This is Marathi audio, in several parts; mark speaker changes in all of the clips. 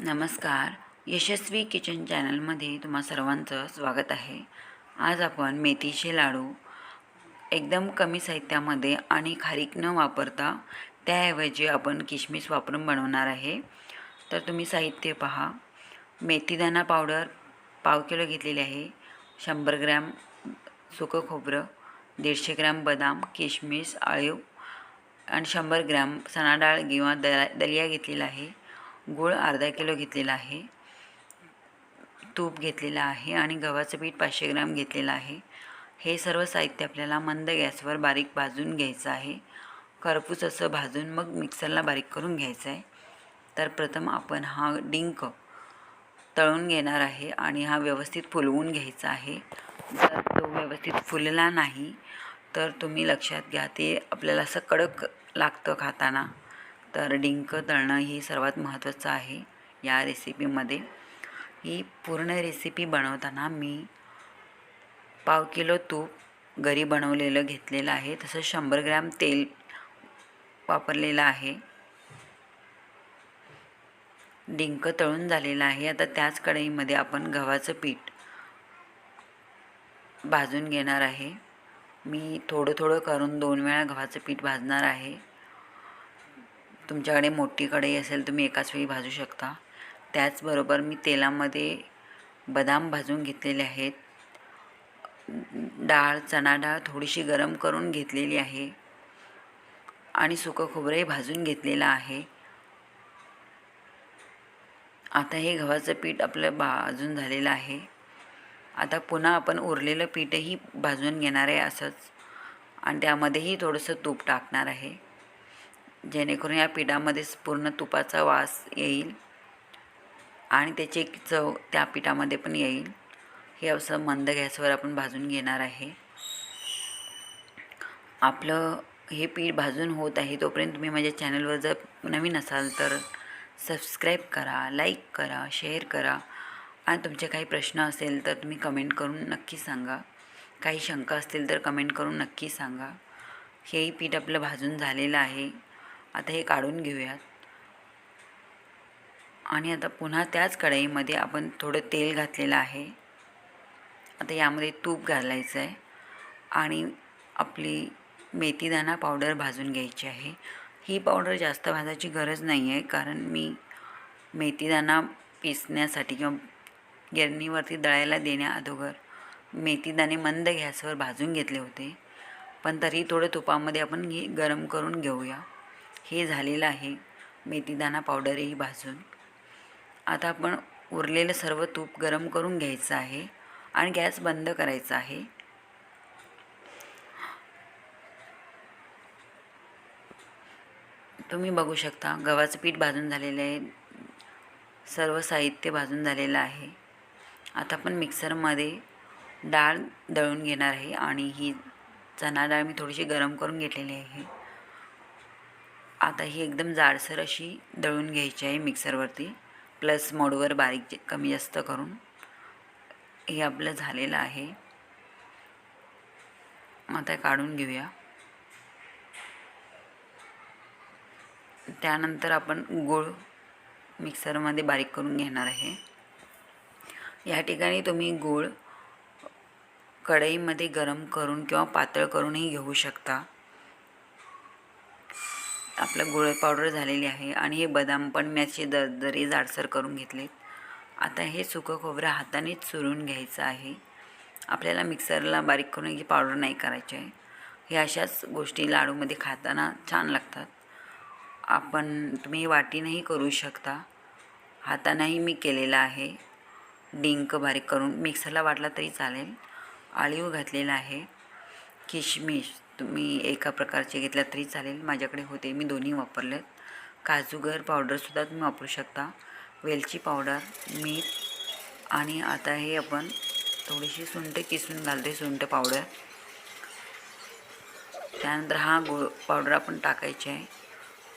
Speaker 1: नमस्कार. यशस्वी किचन चॅनलमध्ये तुम्हा सर्वांचं स्वागत आहे. आज आपण मेथीचे लाडू एकदम कमी साहित्यामध्ये आणि खारीक न वापरता त्याऐवजी आपण किशमिश वापरून बनवणार आहे. तर तुम्ही साहित्य पहा. मेथीदाणा पावडर पाव किलो घेतलेली आहे. शंभर ग्रॅम सुकं खोबरं दीडशे ग्रॅम बदाम किशमिश आळीव आणि शंभर ग्रॅम चणा डाळ किंवा दला दलिया घेतलेला आहे. गूळ अर्धा किलो घेतलेला आहे. तूप घेतलेलं आहे आणि गव्हाचं पीठ पाचशे ग्रॅम घेतलेलं आहे. हे सर्व साहित्य आपल्याला मंद गॅसवर बारीक भाजून घ्यायचं आहे. करपूस असं भाजून मग मिक्सरला बारीक करून घ्यायचं आहे. तर प्रथम आपण हा डिंक तळून घेणार आहे आणि हा व्यवस्थित फुलवून घ्यायचा आहे. जर तो व्यवस्थित फुलला नाही तर तुम्ही लक्षात घ्या ते आपल्याला असं कडक लागतं खाताना. तर डिंक तळणं ही सर्वात महत्त्वाचं आहे या रेसिपीमध्ये. ही पूर्ण रेसिपी बनवताना मी पाव किलो तूप घरी बनवलेलं घेतलेलं आहे. तसंच शंभर ग्रॅम तेल वापरलेलं आहे. डिंक तळून झालेलं आहे. आता त्याच कढईमध्ये आपण गव्हाचं पीठ भाजून घेणार आहे. मी थोडं थोडं करून दोन वेळा गव्हाचं पीठ भाजणार आहे. तुमच्याकडे मोठी कढई असेल तुम्ही एकाच वेळी भाजू शकता. त्याचबरोबर मी तेलामध्ये बदाम भाजून घेतलेले आहेत. डाळ चणा डाळ थोडीशी गरम करून घेतलेली आहे. आणि सुकं खोबरंही भाजून घेतलेलं आहे. आता हे गव्हाचं पीठ आपलं भाजून झालेलं आहे. आता पुन्हा आपण उरलेलं पीठही भाजून घेणार आहे असंच. आणि त्यामध्येही थोडंसं तूप टाकणार आहे. जेणेकरून या पिठामध्येच पूर्ण तुपाचा वास येईल आणि त्याची एक चव त्या पिठामध्ये पण येईल. हे असं मंद गॅसवर आपण भाजून घेणार आहे. आपलं हे पीठ भाजून होत आहे तोपर्यंत तुम्ही माझ्या चॅनलवर जर नवीन असाल तर सबस्क्राईब करा लाईक करा शेअर करा. आणि तुमचे काही प्रश्न असेल तर तुम्ही कमेंट करून नक्की सांगा. काही शंका असतील तर कमेंट करून नक्की सांगा. हेही पीठ आपलं भाजून झालेलं आहे. आता हे काढून घेऊयात. आणि आता पुन्हा त्याच कढईमध्ये आपण थोडं तेल घातलेलं आहे. आता यामध्ये तूप घालायचं आहे आणि आपली मेथीदाणा पावडर भाजून घ्यायची आहे. ही पावडर जास्त भाजायची गरज नाही आहे कारण मी मेथीदाणा पिसण्यासाठी किंवा गिरणीवरती दळायला देण्या अगोदर मेथीदाणे मंद गॅसवर भाजून घेतले होते. पण तरी थोडं तुपामध्ये आपण गरम करून घेऊया. हे झालेलं आहे. मेथीदाणा पावडरही भाजून. आता आपण उरलेलं सर्व तूप गरम करून घ्यायचं आहे आणि गॅस बंद करायचा आहे. तुम्ही बघू शकता गव्हाचं पीठ भाजून झालेलं आहे. सर्व साहित्य भाजून झालेलं आहे. आता आपण मिक्सरमध्ये डाळ दळून घेणार आहे आणि ही चणा डाळ मी थोडीशी गरम करून घेतलेली आहे. आता ही एकदम जाडसर अशी दळून घ्यायची आहे मिक्सरवरती. प्लस मोडवर बारीक कमी जास्त करून. हे आपलं झालेलं आहे. आता काढून घेऊया. त्यानंतर आपण गूळ मिक्सरमध्ये बारीक करून घेणार आहे. या ठिकाणी तुम्ही गूळ कढईमध्ये गरम करून किंवा पातळ करूनही घेऊ शकता. आपलं गुळ पावडर झालेली आहे आणि हे बदाम पण मी असे दरदरी जाडसर करून घेतलेत. आता हे सुकं खोबरं हातानेच चुरून घ्यायचं आहे. आपल्याला मिक्सरला बारीक करून ही पावडर नाही करायची आहे. हे अशाच गोष्टी लाडूमध्ये खाताना छान लागतात. आपण तुम्ही वाटीनंही करू शकता. हातानंही मी केलेलं आहे. डिंक बारीक करून मिक्सरला वाटला तरी चालेल. आळीव घातलेला आहे. किशमिश तुम्ही एका प्रकारचे घेतल्या तरी चालेल. माझ्याकडे होते. मी दोन्ही वापरलेत काजूगर पावडरसुद्धा तुम्ही वापरू शकता. वेलची पावडर मीठ आणि आता हे आपण थोडीशी सुंठ किसून घालते सुंठ पावडर त्यानंतर हा गो पावडर आपण टाकायचे आहे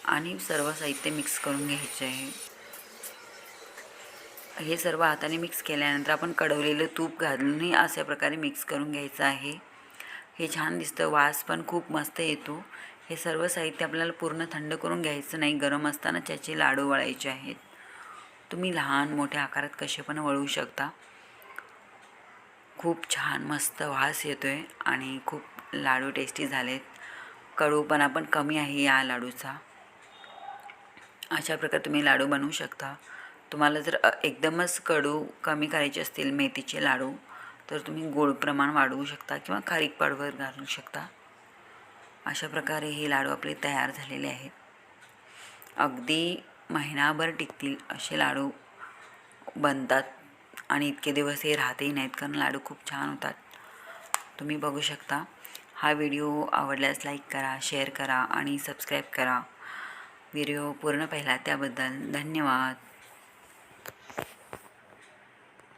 Speaker 1: आणि सर्व साहित्य मिक्स करून घ्यायचे आहे. हे सर्व हाताने मिक्स केल्यानंतर आपण कडवलेलं तूप घालूनही अशा प्रकारे मिक्स करून घ्यायचं आहे. हे छान दिसतं वास पण खूप मस्त येतो. हे सर्व साहित्य आपल्याला पूर्ण थंड करून घ्यायचं नाही गरम असताना त्याचे लाडू वळायचे आहेत. तुम्ही लहान मोठ्या आकारात कसे पण वळवू शकता. खूप छान मस्त वास येतो आहे आणि खूप लाडू टेस्टी झालेत. कडूपणा पण कमी आहे या लाडूचा. अशा प्रकारे तुम्ही लाडू बनवू शकता. तुम्हाला जर एकदमच कडू कमी करायचे असतील मेथीचे लाडू तर तुम्ही गोड प्रमाण वाढवू शकता किंवा खारीक पावडर घालू शकता. अशा प्रकारे हे लाडू आपले तयार झालेले आहेत. अगदी महिनाभर टिकतील असे लाडू बनतात आणि इतके दिवस हे राहतही नाहीत कारण लाडू खूप छान होतात. तुम्ही बघू शकता. हा व्हिडिओ आवडल्यास लाईक करा शेअर करा आणि सबस्क्राईब करा. व्हिडिओ पूर्ण पाहिला त्याबद्दल धन्यवाद.